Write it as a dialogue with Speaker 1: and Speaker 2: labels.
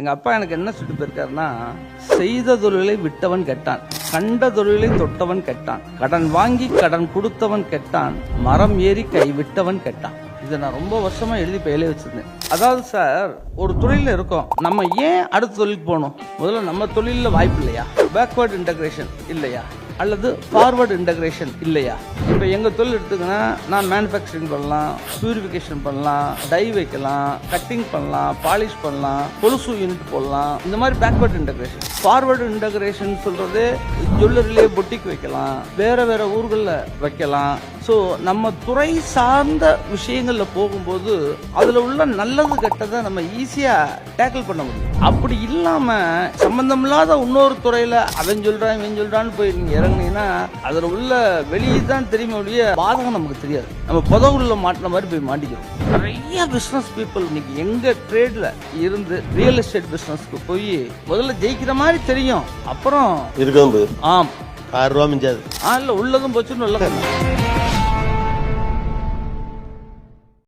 Speaker 1: எங்கள் அப்பா எனக்கு என்ன சொல்லி போயிருக்காருன்னா செய்த தொழிலை விட்டவன் கெட்டான் கண்ட தொழிலை தொட்டவன் கெட்டான் கடன் வாங்கி கடன் கொடுத்தவன் கெட்டான் மரம் ஏறி கை விட்டவன் கெட்டான். இதை நான் ரொம்ப வருஷமாக எழுதி இப்போ வச்சுருந்தேன் வச்சிருந்தேன். அதாவது சார் ஒரு தொழிலில் இருக்கோம். நம்ம ஏன் அடுத்த தொழிலுக்கு போகணும்? முதல்ல நம்ம தொழிலில் வாய்ப்பு இல்லையா? பேக்வேர்டு இன்டகிரேஷன் இல்லையா? அல்லது ஃபார்வர்டு இன்டகிரேஷன் இல்லையா? இப்போ எங்கள் தொழில் எடுத்துக்கினா நான் மேனுஃபேக்சரிங் பண்ணலாம் பியூரிஃபிகேஷன் பண்ணலாம் டை வைக்கலாம் கட்டிங் பண்ணலாம் பாலிஷ் பண்ணலாம் கொலுசு யூனிட் போடலாம். இந்த மாதிரி பேக்வேர்டு இன்டகிரேஷன் ஃபார்வர்டு இன்டகிரேஷன் சொல்கிறது ஜுவல்லரிலே பொட்டிக் வைக்கலாம் வேறு வேறு ஊர்களில் வைக்கலாம். ஸோ நம்ம துறை சார்ந்த விஷயங்களில் போகும்போது அதில் உள்ள நல்லது கெட்டதை நம்ம ஈஸியாக டேக்கிள் பண்ண முடியும். அப்படி இல்லாமல் சம்மந்தமில்லாத இன்னொரு துறையில் அவன் சொல்கிறான் இவன் சொல்கிறான்னு போய் நீங்கள் இறங்குனீங்கன்னா அதில் உள்ள வெளியே தான் தெரியுமே ஒழிய பாதகம் நமக்கு தெரியாது. நம்ம புதவுள்ள மாட்டின மாதிரி போய் மாட்டிக்கிறோம். நிறைய பிஸ்னஸ் பீப்புள் இன்னைக்கு எங்கள் ட்ரேடில் இருந்து ரியல் எஸ்டேட் பிஸ்னஸ்க்கு போய் முதல்ல ஜெயிக்கிற மாதிரி தெரியும். அப்புறம்
Speaker 2: இருக்கும்
Speaker 1: ஆம்.
Speaker 2: ஆறு ரூபா மிஞ்சாது.
Speaker 1: ஆ இல்லை உள்ளதும் போச்சு நல்லதும்